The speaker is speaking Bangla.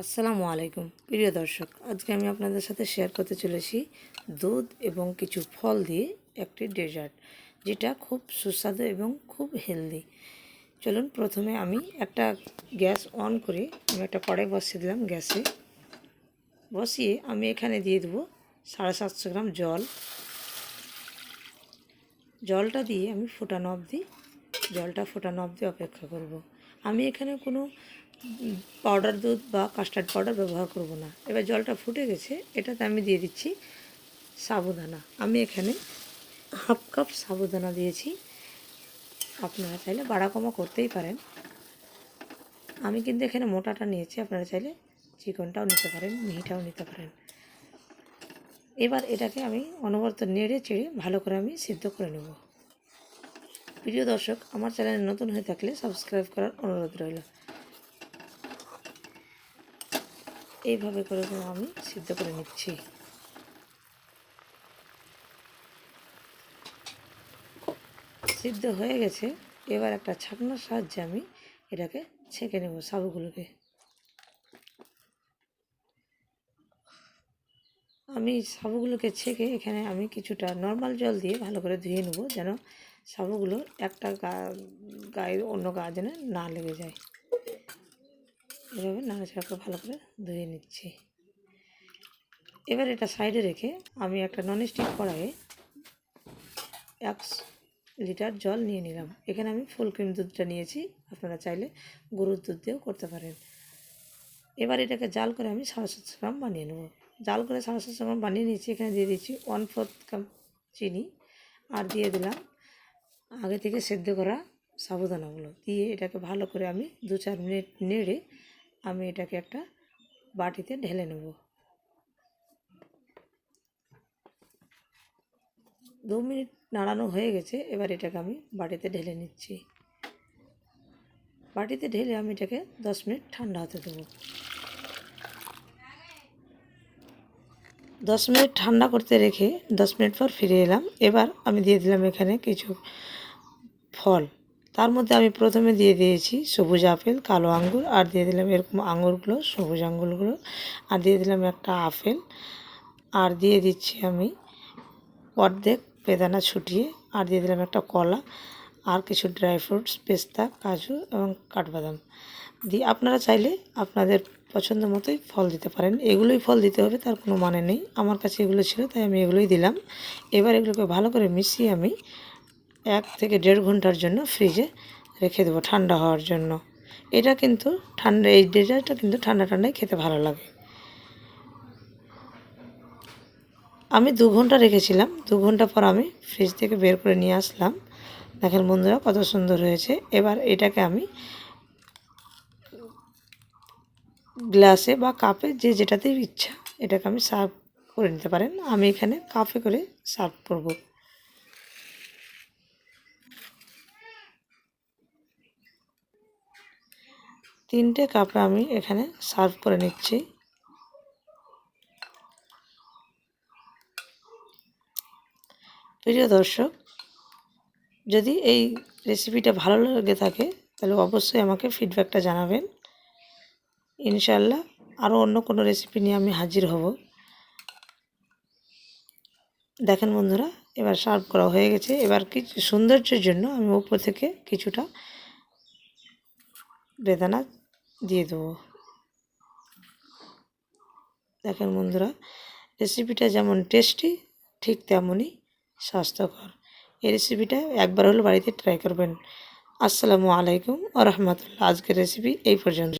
আসসালামু আলাইকুম। প্রিয় দর্শক, আজকে আমি আপনাদের সাথে শেয়ার করতে চলেছি দুধ এবং কিছু ফল দিয়ে একটি ডেজার্ট যেটা খুব সুস্বাদু এবং খুব হেলদি চলুন প্রথমে আমি একটা গ্যাস অন করে আমি একটা কড়াই বসিয়ে দিলাম গ্যাসে। বসিয়ে আমি এখানে দিয়ে দেবো সাড়ে সাতশো গ্রাম জল। জলটা দিয়ে আমি ফোটানো অবধি, জলটা ফোটানো অবধি অপেক্ষা করব। আমি এখানে কোনো পাউডার দুধ বা কাস্টার্ড পাউডার ব্যবহার করব না। এবার জলটা ফুটে গেছে, এটাতে আমি দিয়ে দিচ্ছি সাবুদানা। আমি এখানে হাফ কাপ সাবুদানা দিয়েছি। আপনারা চাইলে বাড়া কমা করতেই পারেন। আমি কিন্তু এখানে মোটাটা নিয়েছি, আপনারা চাইলে চিকনটাও নিতে পারেন, মিহিটাও নিতে পারেন। এবার এটাকে আমি অনবরত নেড়ে চেড়ে ভালো করে আমি সিদ্ধ করে নেব। প্রিয় দর্শক, আমার চ্যানেলে নতুন হয়ে থাকলে সাবস্ক্রাইব করার অনুরোধ রইল। এইভাবে করে করে আমি সিদ্ধ করে নিচ্ছি। সিদ্ধ হয়ে গেছে। এবার একটা ছাকনার সাহায্যে আমি এটাকে ছেঁকে নেব সাবুগুলোকে আমি সাবুগুলোকে ছেঁকে এখানে আমি কিছুটা নর্মাল জল দিয়ে ভালো করে ধুয়ে নেব যেন সাবুগুলো একটা গা গায়ে অন্য গা যেন না লেগে যায়। এভাবে নাড়াচাড়া করে ভালো করে ধুয়ে নিচ্ছি। এবার এটা সাইডে রেখে আমি একটা ননস্টিক কড়াইয়ে এক লিটার জল নিয়ে নিলাম। এখানে আমি ফুল ক্রিম দুধটা নিয়েছি, আপনারা চাইলে গরুর দুধ দিয়েও করতে পারেন। এবার এটাকে জাল করে আমি সাড়ে সাতশো গ্রাম বানিয়ে নেব। জাল করে সাড়ে সাতশো গ্রাম বানিয়ে নিয়েছি, এখানে দিয়ে দিচ্ছি ওয়ান ফোর্থ কাপ চিনি আর দিয়ে দিলাম আগে থেকে সেদ্ধ করা সাবুদানাগুলো। দিয়ে এটাকে ভালো করে আমি দু চার মিনিট নেড়ে আমি এটাকে একটা বাটিতে ঢেলে নেব। দু মিনিট নাড়ানো হয়ে গেছে, এবার এটাকে আমি বাটিতে ঢেলে নিচ্ছি। বাটিতে ঢেলে আমি এটাকে দশ মিনিট ঠান্ডা হতে দেবো। দশ মিনিট ঠান্ডা করতে রেখে দশ মিনিট পর ফিরে এলাম। এবার আমি দিয়ে দিলাম এখানে কিছু ফল। তার মধ্যে আমি প্রথমে দিয়ে দিয়েছি সবুজ আপেল, কালো আঙ্গুর, আর দিয়ে দিলাম এরকম আঙুরগুলো সবুজ আঙুরগুলো আর দিয়ে দিলাম একটা আপেল। আর দিয়ে দিচ্ছি আমি অর্ধেক বেদানা ছুটিয়ে, আর দিয়ে দিলাম একটা কলা, আর কিছু ড্রাই ফ্রুটস, পেস্তা, কাজু এবং কাঠবাদাম। দিয়ে আপনারা চাইলে আপনাদের পছন্দ মতোই ফল দিতে পারেন। এগুলোই ফল দিতে হবে, তার কোনো মানে নেই। আমার কাছে এগুলো ছিল, তাই আমি এগুলোই দিলাম। এবার এগুলোকে ভালো করে মিশিয়ে আমি এক থেকে দেড় ঘণ্টার জন্য ফ্রিজে রেখে দেবো ঠান্ডা হওয়ার জন্য। এটা কিন্তু ঠান্ডা, এই ডেজার্টটা কিন্তু ঠান্ডা ঠান্ডায় খেতে ভালো লাগে। আমি দু ঘণ্টা রেখেছিলাম, দু ঘণ্টা পর আমি ফ্রিজ থেকে বের করে নিয়ে আসলাম। দেখেন বন্ধুরা কত সুন্দর হয়েছে। এবার এটাকে আমি গ্লাসে বা কাপে যে যেটাতেই ইচ্ছা, এটাকে আমি সার্ভ করে নিতে পারেন। আমি এখানে কাপে করে সার্ভ করব। তিনটে কাপে আমি এখানে সার্ভ করে নিচ্ছি। প্রিয় দর্শক, যদি এই রেসিপিটা ভালো লেগে থাকে, তাহলে অবশ্যই আমাকে ফিডব্যাকটা জানাবেন। ইনশাল্লাহ আরও অন্য কোনো রেসিপি নিয়ে আমি হাজির হব। দেখেন বন্ধুরা, এবার সার্ভ করা হয়ে গেছে। এবার কিছু সৌন্দর্যের জন্য আমি উপর থেকে কিছুটা বেদানা দিয়ে দেবো। দেখেন বন্ধুরা রেসিপিটা যেমন টেস্টি ঠিক তেমনই স্বাস্থ্যকর। এই রেসিপিটা একবার হলো বাড়িতে ট্রাই করবেন। আসসালামু আলাইকুম আ রহমতুল্লাহ। আজকের রেসিপি এই পর্যন্ত।